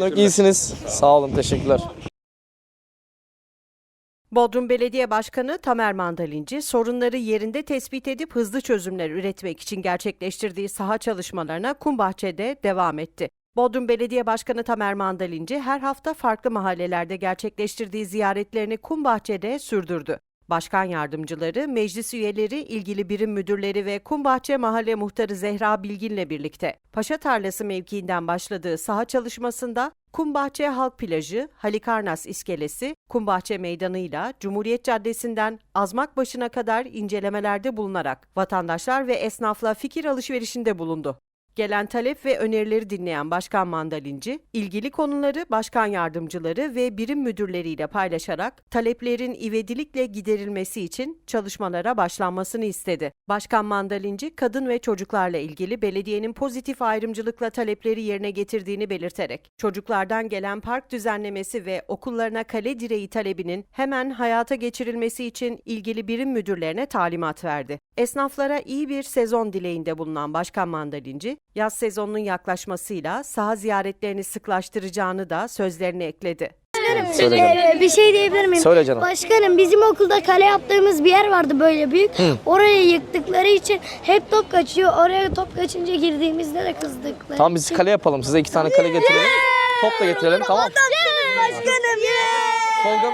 Yok, iyisiniz. Sağ olun. Teşekkürler. Bodrum Belediye Başkanı Tamer Mandalinci, sorunları yerinde tespit edip hızlı çözümler üretmek için gerçekleştirdiği saha çalışmalarına Kumbahçe'de devam etti. Bodrum Belediye Başkanı Tamer Mandalinci her hafta farklı mahallelerde gerçekleştirdiği ziyaretlerini Kumbahçe'de sürdürdü. Başkan yardımcıları, meclis üyeleri, ilgili birim müdürleri ve Kumbahçe Mahalle Muhtarı Zehra Bilgin'le birlikte Paşa Tarlası mevkiinden başladığı saha çalışmasında Kumbahçe Halk Plajı, Halikarnas İskelesi, Kumbahçe Meydanı'yla Cumhuriyet Caddesi'nden Azmakbaşı'na kadar incelemelerde bulunarak vatandaşlar ve esnafla fikir alışverişinde bulundu. Gelen talep ve önerileri dinleyen Başkan Mandalinci, ilgili konuları başkan yardımcıları ve birim müdürleriyle paylaşarak taleplerin ivedilikle giderilmesi için çalışmalara başlanmasını istedi. Başkan Mandalinci, kadın ve çocuklarla ilgili belediyenin pozitif ayrımcılıkla talepleri yerine getirdiğini belirterek, çocuklardan gelen park düzenlemesi ve okullarına kale direği talebinin hemen hayata geçirilmesi için ilgili birim müdürlerine talimat verdi. Esnaflara iyi bir sezon dileğinde bulunan Başkan Mandalinci, yaz sezonunun yaklaşmasıyla saha ziyaretlerini sıklaştıracağını da sözlerine ekledi. Söyle canım. Ee, bir şey diyebilir miyim? Söyle canım. Başkanım bizim okulda kale yaptığımız bir yer vardı böyle büyük. Orayı yıktıkları için hep top kaçıyor. Oraya top kaçınca girdiğimizde de kızdıkları. Tamam biz kale yapalım. Size iki tane kale getirelim. Top da getirelim tamam. Başkanım. Tolga